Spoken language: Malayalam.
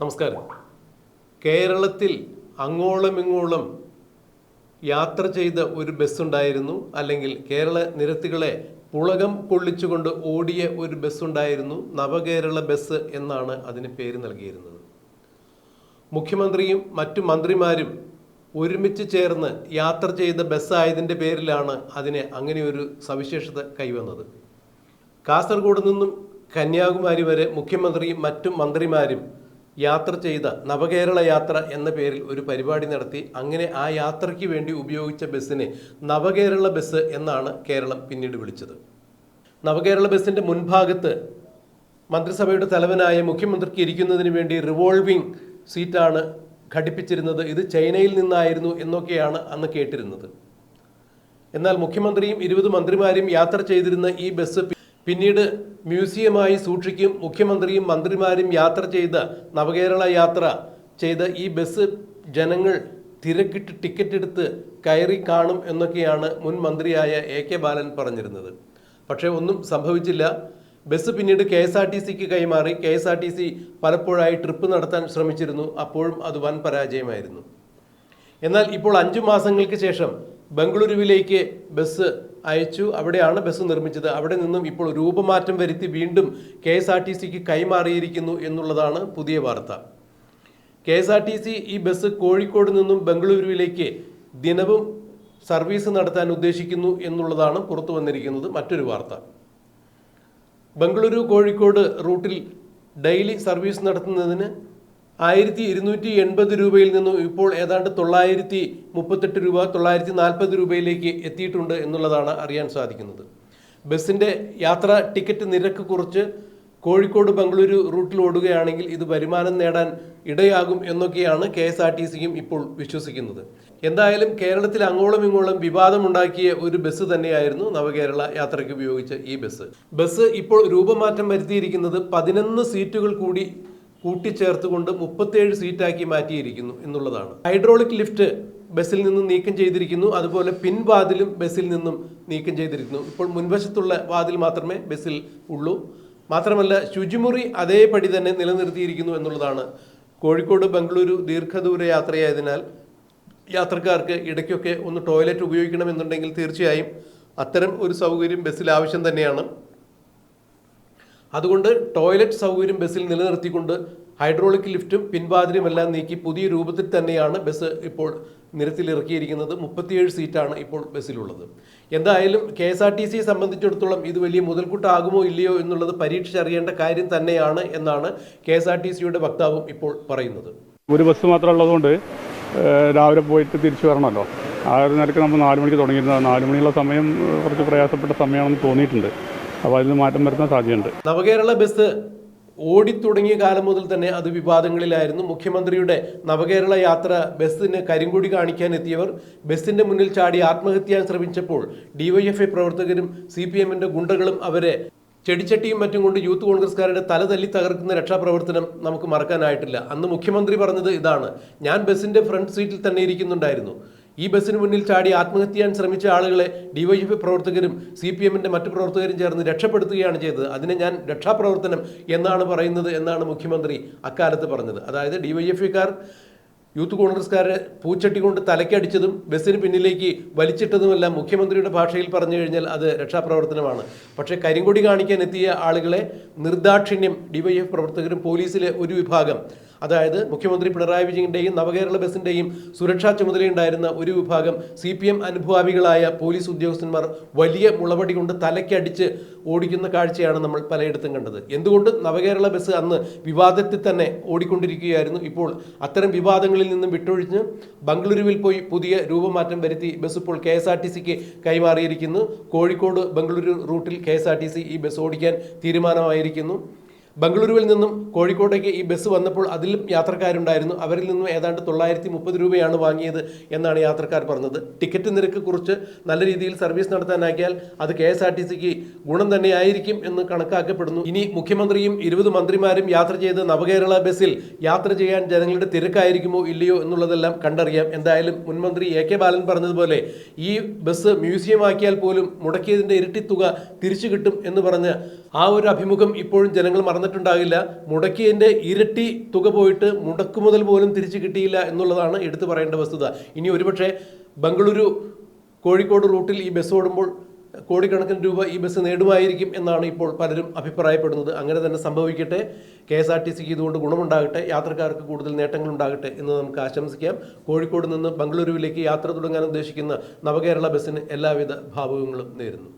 നമസ്കാരം. കേരളത്തിൽ അങ്ങോളം ഇങ്ങോളം യാത്ര ചെയ്ത ഒരു ബസ്സുണ്ടായിരുന്നു. അല്ലെങ്കിൽ കേരള നിരത്തുകളെ പുളകം കൊള്ളിച്ചുകൊണ്ട് ഓടിയ ഒരു ബസ്സുണ്ടായിരുന്നു. നവകേരള ബസ് എന്നാണ് അതിന് പേര് നൽകിയിരുന്നത്. മുഖ്യമന്ത്രിയും മറ്റു മന്ത്രിമാരും ഒരുമിച്ച് ചേർന്ന് യാത്ര ചെയ്ത ബസ്സായതിന്റെ പേരിലാണ് അതിനെ അങ്ങനെ ഒരു സവിശേഷത കൈവന്നത്. കാസർഗോഡ് നിന്നും കന്യാകുമാരി വരെ മുഖ്യമന്ത്രിയും മറ്റു മന്ത്രിമാരും യാത്ര ചെയ്ത നവകേരള യാത്ര എന്ന പേരിൽ ഒരു പരിപാടി നടത്തി അങ്ങനെ ആ യാത്രയ്ക്ക് വേണ്ടി ഉപയോഗിച്ച ബസ്സിനെ നവകേരള ബസ് എന്നാണ് കേരളം പിന്നീട് വിളിച്ചത്. നവകേരള ബസ്സിന്റെ മുൻഭാഗത്ത് മന്ത്രിസഭയുടെ തലവനായ മുഖ്യമന്ത്രിക്ക് ഇരിക്കുന്നതിന് വേണ്ടി റിവോൾവിംഗ് സീറ്റാണ് ഘടിപ്പിച്ചിരുന്നത്. ഇത് ചൈനയിൽ നിന്നായിരുന്നു എന്നൊക്കെയാണ് അന്ന് കേട്ടിരുന്നത്. എന്നാൽ മുഖ്യമന്ത്രിയും ഇരുപത് മന്ത്രിമാരും യാത്ര ചെയ്തിരുന്ന ഈ ബസ് പിന്നീട് മ്യൂസിയമായി സൂക്ഷിക്കും മുഖ്യമന്ത്രിയും മന്ത്രിമാരും യാത്ര ചെയ്ത് നവകേരള യാത്ര ചെയ്ത് ഈ ബസ് ജനങ്ങൾ തിരക്കിട്ട് ടിക്കറ്റ് എടുത്ത് കയറി കാണും എന്നൊക്കെയാണ് മുൻ മന്ത്രിയായ എ കെ ബാലൻ പറഞ്ഞിരുന്നത്. പക്ഷേ ഒന്നും സംഭവിച്ചില്ല. ബസ് പിന്നീട് കെ എസ് ആർ ടി സിക്ക് കൈമാറി. K S R T C പലപ്പോഴായി ട്രിപ്പ് നടത്താൻ ശ്രമിച്ചിരുന്നു. അപ്പോഴും അത് വൻ പരാജയമായിരുന്നു. എന്നാൽ ഇപ്പോൾ അഞ്ചു മാസങ്ങൾക്ക് ശേഷം ബംഗളൂരുവിലേക്ക് ബസ് അയച്ചു. അവിടെയാണ് ബസ് നിർമ്മിച്ചത്. അവിടെ നിന്നും ഇപ്പോൾ രൂപമാറ്റം വരുത്തി വീണ്ടും കെ എസ് ആർ ടി സിക്ക് കൈമാറിയിരിക്കുന്നു എന്നുള്ളതാണ് പുതിയ വാർത്ത. K S R T C ഈ ബസ് കോഴിക്കോട് നിന്നും ബംഗളൂരുവിലേക്ക് ദിനവും സർവീസ് നടത്താൻ ഉദ്ദേശിക്കുന്നു എന്നുള്ളതാണ് പുറത്തു വന്നിരിക്കുന്നത് മറ്റൊരു വാർത്ത. ബംഗളൂരു കോഴിക്കോട് റൂട്ടിൽ ഡെയിലി സർവീസ് നടത്തുന്നതിന് ആയിരത്തി ഇരുന്നൂറ്റി എൺപത് രൂപയിൽ നിന്നും ഇപ്പോൾ ഏതാണ്ട് തൊള്ളായിരത്തി മുപ്പത്തെട്ട് രൂപ തൊള്ളായിരത്തി നാൽപ്പത് രൂപയിലേക്ക് എത്തിയിട്ടുണ്ട് എന്നുള്ളതാണ് അറിയാൻ സാധിക്കുന്നത്. ബസ്സിന്റെ യാത്ര ടിക്കറ്റ് നിരക്ക് കുറച്ച് കോഴിക്കോട് ബംഗളൂരു റൂട്ടിൽ ഓടുകയാണെങ്കിൽ ഇത് വരുമാനം നേടാൻ ഇടയാകും എന്നൊക്കെയാണ് കെ എസ് ആർ ടി സിയും ഇപ്പോൾ വിശ്വസിക്കുന്നത്. എന്തായാലും കേരളത്തിൽ അങ്ങോളം ഇങ്ങോളം വിവാദമുണ്ടാക്കിയ ഒരു ബസ് തന്നെയായിരുന്നു നവകേരള യാത്രയ്ക്ക് ഉപയോഗിച്ച ഈ ബസ്. ബസ് ഇപ്പോൾ രൂപമാറ്റം വരുത്തിയിരിക്കുന്നത് പതിനൊന്ന് സീറ്റുകൾ കൂടി കൂട്ടിച്ചേർത്തുകൊണ്ട് മുപ്പത്തേഴ് സീറ്റാക്കി മാറ്റിയിരിക്കുന്നു എന്നുള്ളതാണ്. ഹൈഡ്രോളിക് ലിഫ്റ്റ് ബസ്സിൽ നിന്നും നീക്കം ചെയ്തിരിക്കുന്നു. അതുപോലെ പിൻവാതിലും ബസ്സിൽ നിന്നും നീക്കം ചെയ്തിരിക്കുന്നു. ഇപ്പോൾ മുൻവശത്തുള്ള വാതിൽ മാത്രമേ ബസ്സിൽ ഉള്ളൂ. മാത്രമല്ല ശുചിമുറി അതേപടി തന്നെ നിലനിർത്തിയിരിക്കുന്നു എന്നുള്ളതാണ്. കോഴിക്കോട് ബംഗളൂരു ദീർഘദൂര യാത്രയായതിനാൽ യാത്രക്കാർക്ക് ഇടയ്ക്കൊക്കെ ഒന്ന് ടോയ്ലറ്റ് ഉപയോഗിക്കണമെന്നുണ്ടെങ്കിൽ തീർച്ചയായും അത്തരം ഒരു സൗകര്യം ബസ്സിൽ ആവശ്യം തന്നെയാണ്. അതുകൊണ്ട് ടോയ്ലറ്റ് സൗകര്യം ബസ്സിൽ നിലനിർത്തിക്കൊണ്ട് ഹൈഡ്രോളിക് ലിഫ്റ്റും പിൻവാതിലും എല്ലാം നീക്കി പുതിയ രൂപത്തിൽ തന്നെയാണ് ബസ് ഇപ്പോൾ നിരത്തിലിറക്കിയിരിക്കുന്നത്. മുപ്പത്തിയേഴ് സീറ്റാണ് ഇപ്പോൾ ബസ്സിലുള്ളത്. എന്തായാലും കെ എസ് ആർ ടി സിയെ സംബന്ധിച്ചിടത്തോളം ഇത് വലിയ മുതൽക്കൂട്ടാകുമോ ഇല്ലയോ എന്നുള്ളത് പരീക്ഷിച്ചറിയേണ്ട കാര്യം തന്നെയാണ് എന്നാണ് കെ എസ് ആർ ടി സിയുടെ വക്താവും ഇപ്പോൾ പറയുന്നത്. ഒരു ബസ് മാത്രം ഉള്ളതുകൊണ്ട് രാവിലെ പോയിട്ട് തിരിച്ചു വരണമല്ലോ. ആ ഒരു നിലയ്ക്ക് നമ്മൾ നാല് മണിക്ക് തുടങ്ങിയിരുന്നത് നാല് മണിയുള്ള സമയം കുറച്ച് പ്രയാസപ്പെട്ട സമയമാണെന്ന് തോന്നിയിട്ടുണ്ട്. അപ്പോൾ അതിൽ മാറ്റം വരുത്താൻ സാധ്യതയുണ്ട്. നവകേരള ബസ് ഓടിത്തുടങ്ങിയ കാലം മുതൽ തന്നെ അത് വിവാദങ്ങളിലായിരുന്നു. മുഖ്യമന്ത്രിയുടെ നവകേരള യാത്ര ബസ്സിന് കരിങ്കൊടി കാണിക്കാൻ എത്തിയവർ ബസ്സിന്റെ മുന്നിൽ ചാടി ആത്മഹത്യ ശ്രമിച്ചപ്പോൾ ഡിവൈഎഫ്ഐ പ്രവർത്തകരും സി പി എമ്മിന്റെ ഗുണ്ടകളും അവരെ ചെടിച്ചട്ടിയും മറ്റും കൊണ്ട് യൂത്ത് കോൺഗ്രസ്കാരുടെ തല തല്ലി തകർക്കുന്ന രക്ഷാപ്രവർത്തനം നമുക്ക് മറക്കാനായിട്ടില്ല. അന്ന് മുഖ്യമന്ത്രി പറഞ്ഞത് ഇതാണ്. ഞാൻ ബസ്സിന്റെ ഫ്രണ്ട് സീറ്റിൽ തന്നെ ഇരിക്കുന്നുണ്ടായിരുന്നു. ഈ ബസ്സിന് മുന്നിൽ ചാടി ആത്മഹത്യ ചെയ്യാൻ ശ്രമിച്ച ആളുകളെ ഡിവൈഎഫ് പ്രവർത്തകരും സി പി എമ്മിന്റെ മറ്റു പ്രവർത്തകരും ചേർന്ന് രക്ഷപ്പെടുത്തുകയാണ് ചെയ്തത്. അതിനെ ഞാൻ രക്ഷാപ്രവർത്തനം എന്നാണ് പറയുന്നത് എന്നാണ് മുഖ്യമന്ത്രി അക്കാലത്ത് പറഞ്ഞത്. അതായത് ഡിവൈഎഫ്ഐക്കാർ യൂത്ത് കോൺഗ്രസ്സുകാരെ പൂച്ചട്ടി കൊണ്ട് തലക്കടിച്ചതും ബസ്സിന് പിന്നിലേക്ക് വലിച്ചിട്ടതുമെല്ലാം മുഖ്യമന്ത്രിയുടെ ഭാഷയിൽ പറഞ്ഞു കഴിഞ്ഞാൽ അത് രക്ഷാപ്രവർത്തനമാണ്. പക്ഷേ കരിങ്കൊടി കാണിക്കാൻ എത്തിയ ആളുകളെ നിർദാക്ഷിണ്യം ഡിവൈഎഫ് പ്രവർത്തകരും പോലീസിലെ ഒരു വിഭാഗം അതായത് മുഖ്യമന്ത്രി പിണറായി വിജയന്റെയും നവകേരള ബസിന്റെയും സുരക്ഷാ ചുമതലയുണ്ടായിരുന്ന ഒരു വിഭാഗം സി പി എം അനുഭാവികളായ പോലീസ് ഉദ്യോഗസ്ഥന്മാർ വലിയ മുളവടി കൊണ്ട് തലയ്ക്കടിച്ച് ഓടിക്കുന്ന കാഴ്ചയാണ് നമ്മൾ പലയിടത്തും കണ്ടത്. എന്തുകൊണ്ട് നവകേരള ബസ് അന്ന് വിവാദത്തിൽ തന്നെ ഓടിക്കൊണ്ടിരിക്കുകയായിരുന്നു? ഇപ്പോൾ അത്തരം വിവാദങ്ങളിൽ നിന്നും വിട്ടൊഴിഞ്ഞ് ബംഗളൂരുവിൽ പോയി പുതിയ രൂപമാറ്റം വരുത്തി ബസ് ഇപ്പോൾ കെ എസ് ആർ ടി സിക്ക് കൈമാറിയിരിക്കുന്നു. കോഴിക്കോട് ബംഗളൂരു റൂട്ടിൽ K S R T C ഈ ബസ് ഓടിക്കാൻ തീരുമാനമായിരിക്കുന്നു. ബംഗളൂരുവിൽ നിന്നും കോഴിക്കോട്ടേക്ക് ഈ ബസ് വന്നപ്പോൾ അതിലും യാത്രക്കാരുണ്ടായിരുന്നു. അവരിൽ നിന്നും ഏതാണ്ട് തൊള്ളായിരത്തി മുപ്പത് രൂപയാണ് വാങ്ങിയത് എന്നാണ് യാത്രക്കാർ പറഞ്ഞത്. ടിക്കറ്റ് നിരക്ക് കുറിച്ച് നല്ല രീതിയിൽ സർവീസ് നടത്താനാക്കിയാൽ അത് കെ എസ് ആർ ടി സിക്ക് ഗുണം തന്നെയായിരിക്കും എന്ന് കണക്കാക്കപ്പെടുന്നു. ഇനി മുഖ്യമന്ത്രിയും ഇരുപത് മന്ത്രിമാരും യാത്ര ചെയ്ത് നവകേരള ബസ്സിൽ യാത്ര ചെയ്യാൻ ജനങ്ങളുടെ തിരക്കായിരിക്കുമോ ഇല്ലയോ എന്നുള്ളതെല്ലാം കണ്ടറിയാം. എന്തായാലും മുൻമന്ത്രി എ കെ ബാലൻ പറഞ്ഞതുപോലെ ഈ ബസ് മ്യൂസിയം ആക്കിയാൽ പോലും മുടക്കിയതിന്റെ ഇരട്ടി തുക തിരിച്ചു കിട്ടും എന്ന് പറഞ്ഞ് ആ ഒരു അഭിമുഖം ഇപ്പോഴും ജനങ്ങൾ മറന്നു വന്നിട്ടുണ്ടാകില്ല. മുടക്കിയതിന്റെ ഇരട്ടി തുക പോയിട്ട് മുടക്കുമുതൽ പോലും തിരിച്ചു കിട്ടിയില്ല എന്നുള്ളതാണ് എടുത്തു പറയേണ്ട വസ്തുത. ഇനി ഒരുപക്ഷെ ബംഗളൂരു കോഴിക്കോട് റൂട്ടിൽ ഈ ബസ് ഓടുമ്പോൾ കോടിക്കണക്കിന് രൂപ ഈ ബസ് നേടുമായിരിക്കും എന്നാണ് ഇപ്പോൾ പലരും അഭിപ്രായപ്പെടുന്നത്. അങ്ങനെ തന്നെ സംഭവിക്കട്ടെ. കെ എസ് ആർ ടി സിക്ക് ഇതുകൊണ്ട് ഗുണമുണ്ടാകട്ടെ. യാത്രക്കാർക്ക് കൂടുതൽ നേട്ടങ്ങൾ ഉണ്ടാകട്ടെ എന്ന് നമുക്ക് ആശംസിക്കാം. കോഴിക്കോട് നിന്ന് ബംഗളൂരുവിലേക്ക് യാത്ര തുടങ്ങാൻ ഉദ്ദേശിക്കുന്ന നവകേരള ബസ്സിന് എല്ലാവിധ ഭാവുകങ്ങളും നേരുന്നു.